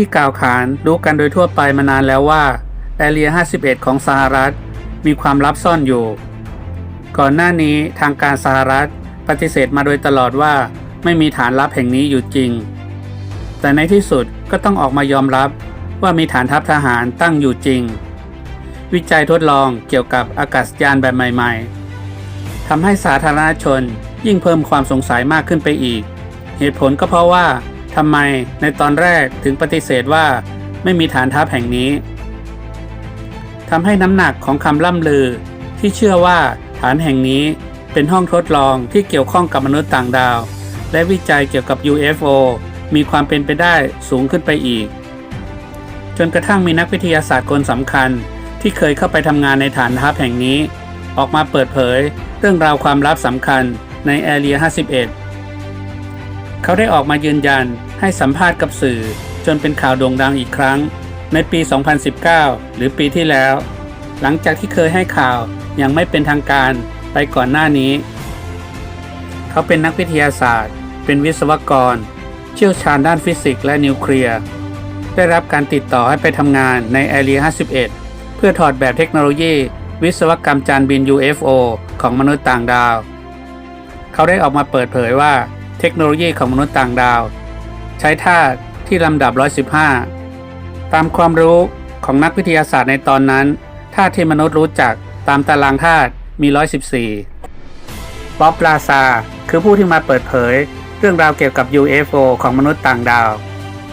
ที่กล่าวขานรู้กันโดยทั่วไปมานานแล้วว่าแอเรีย 51 ของสหรัฐ มีความลับซ่อนอยู่ ก่อนหน้านี้ทางการสหรัฐปฏิเสธมาโดยตลอดว่าไม่มีฐานลับแห่งนี้อยู่จริง แต่ในที่สุดก็ต้องออกมายอมรับว่ามีฐานทัพทหารตั้งอยู่จริง วิจัยทดลองเกี่ยวกับอากาศยานแบบใหม่ ๆทำให้สาธารณชนยิ่งเพิ่มความสงสัยมากขึ้นไปอีก เหตุผลก็เพราะว่า ทำไมในตอนแรกถึงปฏิเสธว่าไม่มีฐานทัพแห่งนี้ทำให้น้ำหนักของคำล่ำลือที่เชื่อว่าฐานแห่งนี้เป็นห้องทดลองที่เกี่ยวข้องกับมนุษย์ต่างดาว และวิจัยเกี่ยวกับ UFO มีความเป็นไปได้สูงขึ้นไปอีก จนกระทั่งมีนักวิทยาศาสตร์คนสำคัญที่เคยเข้าไปทำงานในฐานทัพแห่งนี้ ออกมาเปิดเผยเรื่องราวความลับสำคัญในแอเรีย 51 เขาได้ออกมายืนยันให้สัมภาษณ์กับสื่อ จนเป็นข่าวโด่งดังอีกครั้ง ในปี 2019 หรือปีที่แล้ว หลังจากที่เคยให้ข่าวอย่างไม่เป็นทางการไปก่อนหน้านี้ เขาเป็นนักวิทยาศาสตร์ เป็นวิศวกร เชี่ยวชาญด้านฟิสิกส์และนิวเคลียร์ ได้รับการติดต่อให้ไปทำงานในแอเรีย 51 เพื่อถอดแบบเทคโนโลยี วิศวกรรมจานบิน UFO ของมนุษย์ต่างดาว เขาได้ออกมาเปิดเผยว่า เทคโนโลยีของมนุษย์ต่างดาว ใช้ธาตุที่ลำดับ 115 ตามความรู้ของนักวิทยาศาสตร์ในตอนนั้นธาตุที่มนุษย์รู้จักตามตารางธาตุมี 114 บ๊อบลาซา คือผู้ที่มาเปิดเผย เรื่องราวเกี่ยวกับ UFO ของมนุษย์ต่างดาว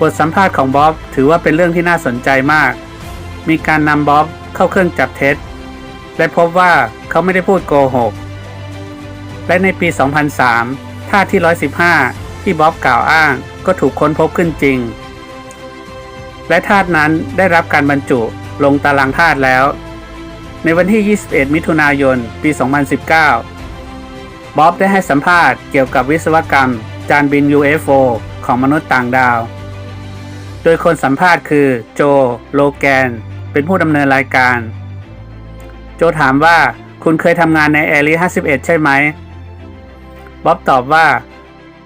บทสัมภาษณ์ของบ๊อบถือว่าเป็นเรื่องที่น่าสนใจมาก มีการนำบ๊อบเข้าเครื่องจับเท็จ และพบว่าเขาไม่ได้พูดโกหก และในปี 2003 ธาตุที่ 115 ที่บ๊อบกล่าวอ้างก็ถูกค้นพบขึ้นจริง และธาตุนั้นได้รับการบรรจุลงตารางธาตุแล้ว ในวันที่ 21 มิถุนายน ปี 2019 บ๊อบได้ให้สัมภาษณ์เกี่ยวกับวิศวกรรม จานบิน UFO ของมนุษย์ต่างดาว โดยคนสัมภาษณ์คือโจ โลแกน เป็นผู้ดำเนินรายการ โจถามว่าคุณเคยทำงานในแอรี51 ใช่ไหม บ๊อบตอบว่า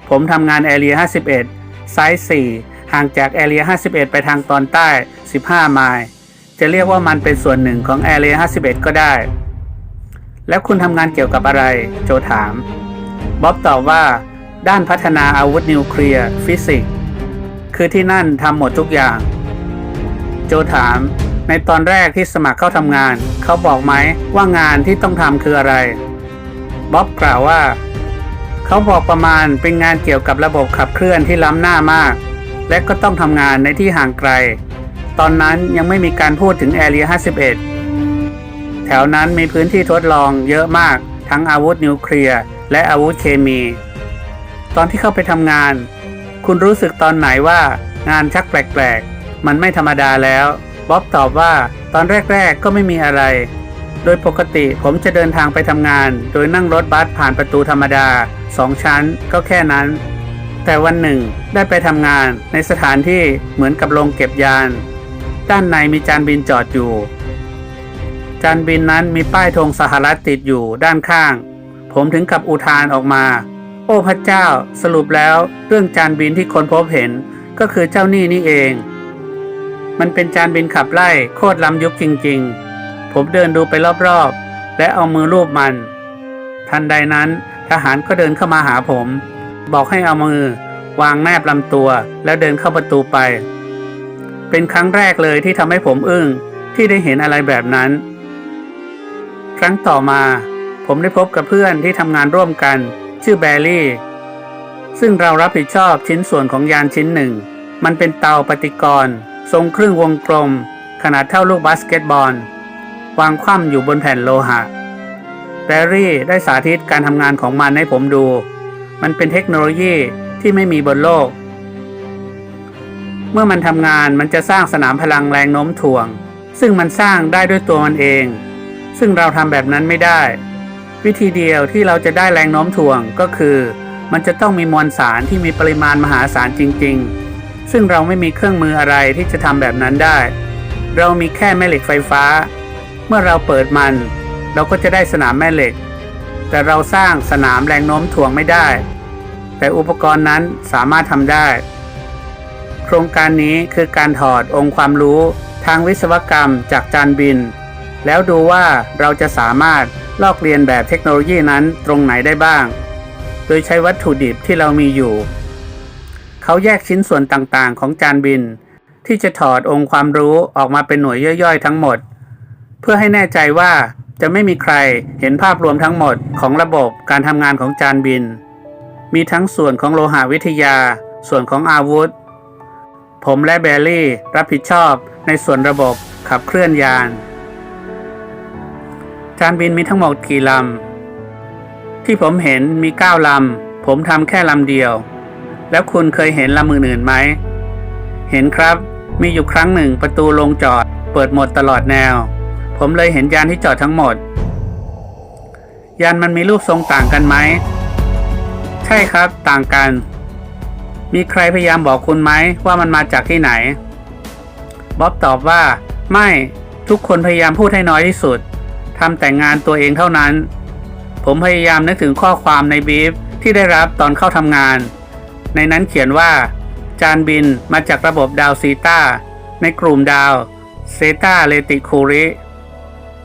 ผมทำงานแอเรีย51 ไซส์ 4 ห่างจากแอเรีย51 ไปทางตอนใต้ 15 ไมล์จะเรียกว่ามันเป็นส่วนหนึ่งของแอเรีย51 ก็ได้ แล้วคุณทำงานเกี่ยวกับอะไร โจถาม บ๊อบตอบว่า ด้านพัฒนาอาวุธนิวเคลียร์ฟิสิกส์ คือที่นั่นทำหมดทุกอย่าง โจถาม ในตอนแรกที่สมัครเข้าทำงาน เขาบอกไหมว่างานที่ต้องทำคืออะไรบ๊อบกล่าวว่า เขาบอกประมาณเป็นงานเกี่ยวกับระบบขับเคลื่อนที่ล้ำหน้ามาก และก็ต้องทำงานในที่ห่างไกล ตอนนั้นยังไม่มีการพูดถึงแอเรีย51 แถวนั้นมีพื้นที่ทดลองเยอะมาก ทั้งอาวุธนิวเคลียร์และอาวุธเคมี ตอนที่เข้าไปทำงาน คุณรู้สึกตอนไหนว่างานชักแปลกๆ มันไม่ธรรมดาแล้วบ๊อบตอบว่าตอนแรกๆก็ไม่มีอะไร โดยปกติผมจะเดินทางไปทำงาน โดยนั่งรถบัสผ่านประตูธรรมดา สองชั้นก็แค่นั้น แต่วันหนึ่งได้ไปทำงานในสถานที่เหมือนกับโรงเก็บยาน ด้านในมีจานบินจอดอยู่ จานบินนั้นมีป้ายธงสหรัฐติดอยู่ด้านข้าง ผมถึงกับอุทานออกมา โอ้พระเจ้า สรุปแล้วเรื่องจานบินที่คนพบเห็นก็คือเจ้านี่นี่เอง มันเป็นจานบินขับไล่โคตรล้ำยุคจริง ๆ ผมเดินดูไปรอบๆ และเอามือลูบมัน ทันใดนั้น ทหารก็เดินเข้ามาหาผม บอกให้เอามือ วางแนบลำตัว แล้วเดินเข้าประตูไป เป็นครั้งแรกเลยที่ทำให้ผมอึ้งที่ได้เห็นอะไรแบบนั้น ครั้งต่อมา ผมได้พบกับเพื่อนที่ทำงานร่วมกัน ชื่อแบรี่ ซึ่งเรารับผิดชอบชิ้นส่วนของยานชิ้นหนึ่ง มันเป็นเตาปฏิกรณ์ทรงครึ่งวงกลม ขนาดเท่าลูกบาสเกตบอล วางคว่ำอยู่บนแผ่นโลหะ แบรี่ได้สาธิตการทำงานของมันให้ผมดู มันเป็นเทคโนโลยีที่ไม่มีบนโลก เมื่อมันทำงานมันจะสร้างสนามพลังแรงโน้มถ่วง ซึ่งมันสร้างได้ด้วยตัวมันเอง ซึ่งเราทำแบบนั้นไม่ได้ วิธีเดียวที่เราจะได้แรงโน้มถ่วงก็คือ มันจะต้องมีมวลสารที่มีปริมาณมหาศาลจริง ๆ ซึ่งเราไม่มีเครื่องมืออะไรที่จะทำแบบนั้นได้ เรามีแค่แม่เหล็กไฟฟ้า เมื่อเราเปิดมัน เราก็จะได้สนามแม่เหล็ก แต่เราสร้างสนามแรงโน้มถ่วงไม่ได้ แต่อุปกรณ์นั้นสามารถทำได้ โครงการนี้คือการถอดองค์ความรู้ทางวิศวกรรมจากจานบิน แล้วดูว่าเราจะสามารถลอกเรียนแบบเทคโนโลยีนั้นตรงไหนได้บ้าง โดยใช้วัตถุดิบที่เรามีอยู่ เขาแยกชิ้นส่วนต่างๆ ของจานบิน ที่จะถอดองค์ความรู้ออกมาเป็นหน่วยย่อยๆ ทั้งหมด เพื่อให้แน่ใจว่า จะไม่มีใครเห็นภาพรวมทั้งหมดของระบบการทำงานของจานบิน มีทั้งส่วนของโลหะวิทยา ส่วนของอาวุธ ผมและแบลลี่รับผิดชอบในส่วนระบบขับเคลื่อนยาน จานบินมีทั้งหมดกี่ลำ ที่ผมเห็นมีเก้าลำ ผมทำแค่ลำเดียว แล้วคุณเคยเห็นลำอื่นๆไหม เห็นครับ มีอยู่ครั้งหนึ่งประตูลงจอด เปิดหมดตลอดแนว ผมเลยเห็นยานที่จอดทั้งหมด ยานมันมีรูปทรงต่างกันไหม ใช่ครับต่างกัน มีใครพยายามบอกคุณไหมว่ามันมาจากที่ไหน บ๊อบตอบว่า ไม่ทุกคนพยายามพูดให้น้อยที่สุดทำแต่งานตัวเองเท่านั้น ผมพยายามนึกถึงข้อความในบีฟที่ได้รับตอนเข้าทำงาน ในนั้นเขียนว่า จานบินมาจากระบบดาวซีตาในกลุ่มดาวเซตาเลติคูริ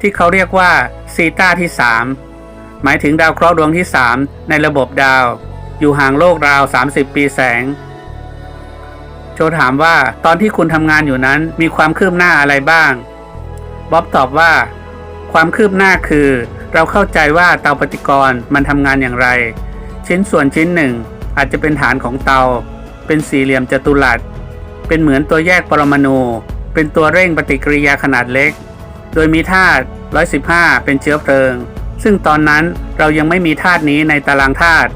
ที่เขาเรียกว่าซีตาที่ 3 หมายถึงดาวเคราะห์ดวงที่ 3 ในระบบดาว อยู่ห่างโลกราว 30 ปีแสง โจถามว่าตอนที่คุณทำงานอยู่นั้นมีความคืบหน้าอะไรบ้าง บ๊อบตอบว่า ความคืบหน้าคือ เราเข้าใจว่าเตาปฏิกรณ์มันทำงานอย่างไร ชิ้นส่วนชิ้นหนึ่งอาจจะเป็นฐานของเตา เป็นสี่เหลี่ยมจัตุรัส เป็นเหมือนตัวแยกปรมาณูเป็นตัวเร่งปฏิกิริยาขนาดเล็ก ดยมีธาตุ115 เป็นเชื้อเพลิง ซึ่งตอนนั้นเรายังไม่มีธาตุนี้ในตารางธาตุ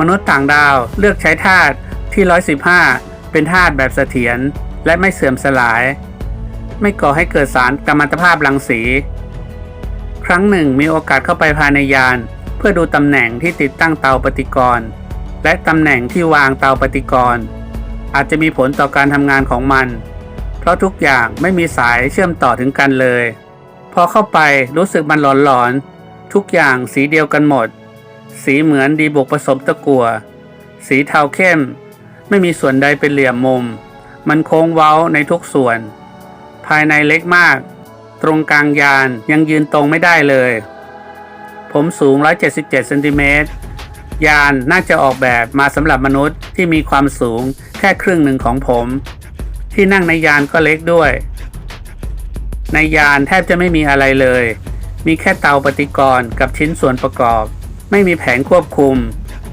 มนุษย์ต่างดาวเลือกใช้ธาตุที่ 115 เป็นธาตุแบบเสถียรและไม่เสื่อมสลาย ไม่ก่อให้เกิดสารกัมมันตภาพรังสี ครั้งหนึ่งมีโอกาสเข้าไปภายในยาน เพื่อดูตำแหน่งที่ติดตั้งเตาปฏิกรณ์และตำแหน่งที่วางเตาปฏิกรณ์อาจจะมีผลต่อการทำงานของมัน ราะทุกอย่างไม่มีสายเชื่อมต่อถึงกันเลย พอเข้าไปรู้สึกมันหลอนๆ ทุกอย่างสีเดียวกันหมด สีเหมือนดีบุกผสมตะกัวสีเทาเข้ม ไม่มีส่วนใดเป็นเหลี่ยมมุม มันโค้งเว้าในทุกส่วน ภายในเล็กมาก ตรงกลางยานยังยืนตรงไม่ได้เลย ผมสูง 177เซนติเมตรยานน่าจะออกแบบมาสำหรับมนุษย์ที่มีความสูงแค่ครึ่งหนึ่งของผม ที่นั่งในยานก็เล็กด้วย ในยานแทบจะไม่มีอะไรเลย มีแค่เตาปฏิกรณ์กับชิ้นส่วนประกอบ ไม่มีแผงควบคุม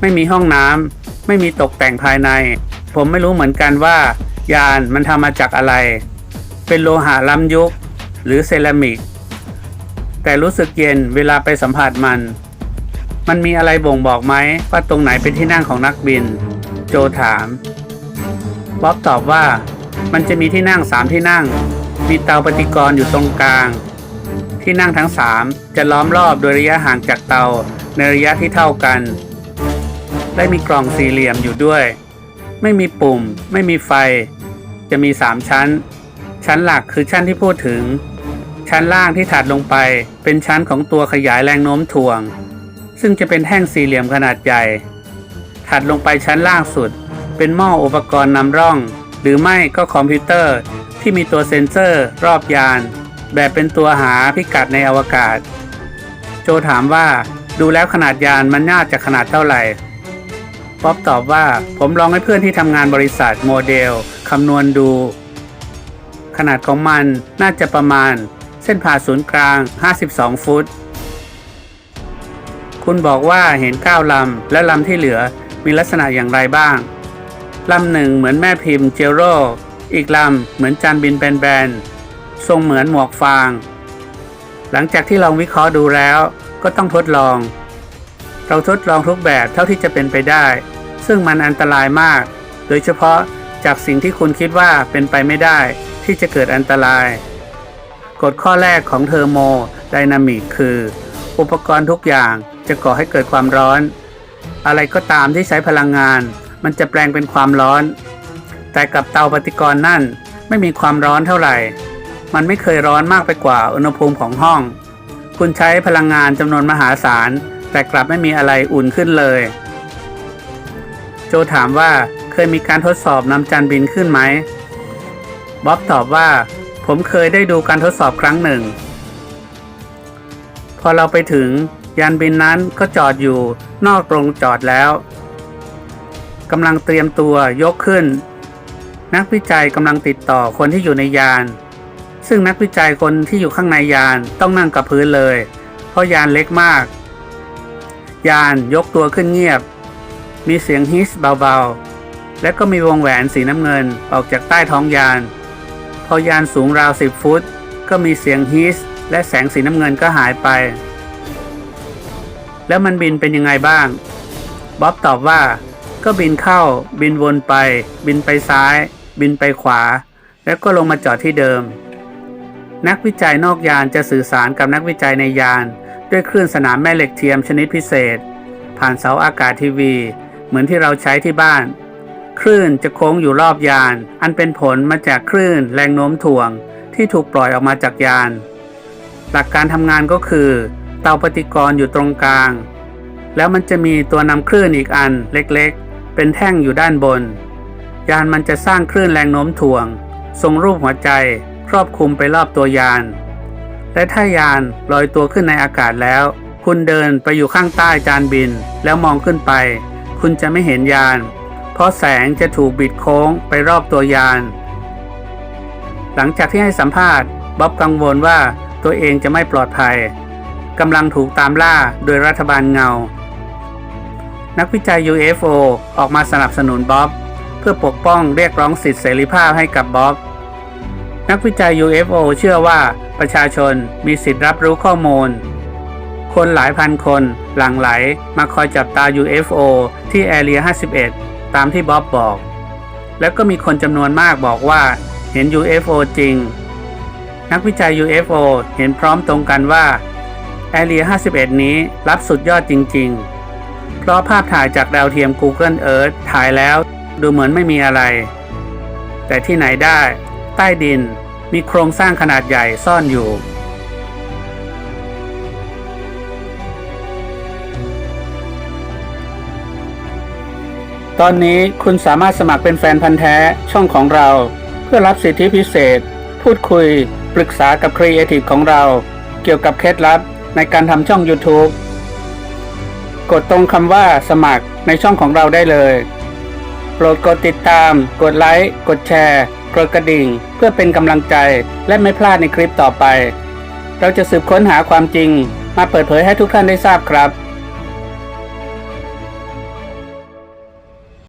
ไม่มีห้องน้ำไม่มีตกแต่งภายใน ผมไม่รู้เหมือนกันว่า ยานมันทำมาจากอะไร เป็นโลหะล้ำยุค หรือเซรามิก แต่รู้สึกเย็นเวลาไปสัมผัสมัน มันมีอะไรบ่งบอกไหมว่าตรงไหนเป็นที่นั่งของนักบิน โจถามบ๊อบตอบว่า มันจะมีที่นั่งสามที่นั่ง มีเตาปฏิกรณ์อยู่ตรงกลาง ที่นั่งทั้งสามจะล้อมรอบโดยระยะห่างจากเตาในระยะที่เท่ากัน และมีกล่องสี่เหลี่ยมอยู่ด้วย ไม่มีปุ่ม ไม่มีไฟ จะมีสามชั้น ชั้นหลักคือชั้นที่พูดถึง ชั้นล่างที่ถัดลงไป เป็นชั้นของตัวขยายแรงโน้มถ่วง ซึ่งจะเป็นแท่งสี่เหลี่ยมขนาดใหญ่ ถัดลงไปชั้นล่างสุด เป็นหม้ออุปกรณ์นำร่อง หรือไม่ก็คอมพิวเตอร์ที่มีตัวเซ็นเซอร์ รอบยาน แบบเป็นตัวหาพิกัดในอวกาศ โจถามว่าดูแล้วขนาดยานมันน่าจะขนาดเท่าไหร่ป๊อบตอบว่าผมลองให้เพื่อนที่ทำงานบริษัทโมเดลคำนวณดู ขนาดของมันน่าจะประมาณ เส้นผ่าศูนย์กลาง 52 ฟุต คุณบอกว่าเห็น 9 ลำ และลำที่เหลือมีลักษณะอย่างไรบ้าง ลำหนึ่งเหมือนแม่พิมพ์เจโรอีกลำเหมือนจานบินแบนๆ ทรงเหมือนหมวกฟาง หลังจากที่ลองวิเคราะห์ดูแล้วก็ต้องทดลอง เราทดลองทุกแบบเท่าที่จะเป็นไปได้ ซึ่งมันอันตรายมาก โดยเฉพาะจากสิ่งที่คุณคิดว่าเป็นไปไม่ได้ที่จะเกิดอันตราย กฎข้อแรกของเทอร์โมไดนามิกคือ อุปกรณ์ทุกอย่างจะก่อให้เกิดความร้อน อะไรก็ตามที่ใช้พลังงาน มันจะแปลงเป็นความร้อน แต่กับเตาปฏิกรณ์นั่นไม่มีความร้อนเท่าไหร่ มันไม่เคยร้อนมากไปกว่าอุณหภูมิของห้อง คุณใช้พลังงานจำนวนมหาศาล แต่กลับไม่มีอะไรอุ่นขึ้นเลย โจถามว่าเคยมีการทดสอบนำจานบินขึ้นไหมบ๊อบตอบว่า ผมเคยได้ดูการทดสอบครั้งหนึ่ง พอเราไปถึงยานบินนั้นก็จอดอยู่นอกโรงจอดแล้ว กำลังเตรียมตัวยกขึ้น นักวิจัยกำลังติดต่อคนที่อยู่ในยาน ซึ่งนักวิจัยคนที่อยู่ข้างในยานต้องนั่งกับพื้นเลย เพราะยานเล็กมาก ยานยกตัวขึ้นเงียบ มีเสียงฮิสเบาๆ และก็มีวงแหวนสีน้ำเงินออกจากใต้ท้องยาน พอยานสูงราวสิบฟุต ก็มีเสียงฮิสและแสงสีน้ำเงินก็หายไป แล้วมันบินเป็นยังไงบ้างบ๊อบตอบว่า ก็บินเข้า บินวนไป บินไปซ้าย บินไปขวา แล้วก็ลงมาจอดที่เดิม นักวิจัยนอกยานจะสื่อสารกับนักวิจัยในยาน ด้วยคลื่นสนามแม่เหล็กเทียมชนิดพิเศษ ผ่านเสาอากาศทีวี เหมือนที่เราใช้ที่บ้าน คลื่นจะโค้งอยู่รอบยาน อันเป็นผลมาจากคลื่นแรงโน้มถ่วง ที่ถูกปล่อยออกมาจากยาน หลักการทำงานก็คือ เตาปฏิกรณ์อยู่ตรงกลางแล้วมันจะมีตัวนำคลื่นอีกอันเล็ก เป็นแท่งอยู่ด้านบน ยานมันจะสร้างคลื่นแรงโน้มถ่วง ทรงรูปหัวใจครอบคลุมไปรอบตัวยาน และถ้ายานลอยตัวขึ้นในอากาศแล้ว คุณเดินไปอยู่ข้างใต้จานบิน แล้วมองขึ้นไป คุณจะไม่เห็นยาน เพราะแสงจะถูกบิดโค้งไปรอบตัวยาน หลังจากที่ให้สัมภาษณ์บ๊อบกังวลว่าตัวเองจะไม่ปลอดภัยกำลังถูกตามล่าโดยรัฐบาลเงา นักวิจัย UFO ออกมาสนับสนุนบ๊อบ เพื่อปกป้องเรียกร้องสิทธิเสรีภาพให้กับบ๊อบ นักวิจัย UFO เชื่อว่าประชาชนมีสิทธิรับรู้ข้อมูล คนหลายพันคนหลั่งไหลมาคอยจับตา UFO ที่แอเรีย 51 ตามที่บ๊อบบอก แล้วก็มีคนจำนวนมากบอกว่าเห็น UFO จริง นักวิจัย UFO เห็นพร้อมตรงกันว่าแอเรีย 51 นี้รับสุดยอดจริง ๆ เพราะภาพถ่ายจากดาวเทียม Google Earth ถ่ายแล้ว ดูเหมือนไม่มีอะไร แต่ที่ไหนได้ ใต้ดินมีโครงสร้างขนาดใหญ่ซ่อนอยู่ ตอนนี้คุณสามารถสมัครเป็นแฟนพันธ์แท้ช่องของเรา เพื่อรับสิทธิพิเศษ พูดคุย ปรึกษากับครีเอทีฟของเรา เกี่ยวกับเคล็ดลับในการทำช่อง YouTube กดตรงคำว่าสมัครในช่องของเราได้เลย โปรดกดติดตาม กดไลค์ กดแชร์ กดกระดิ่ง เพื่อเป็นกำลังใจ และไม่พลาดในคลิปต่อไป เราจะสืบค้นหาความจริง มาเปิดเผยให้ทุกท่านได้ทราบครับ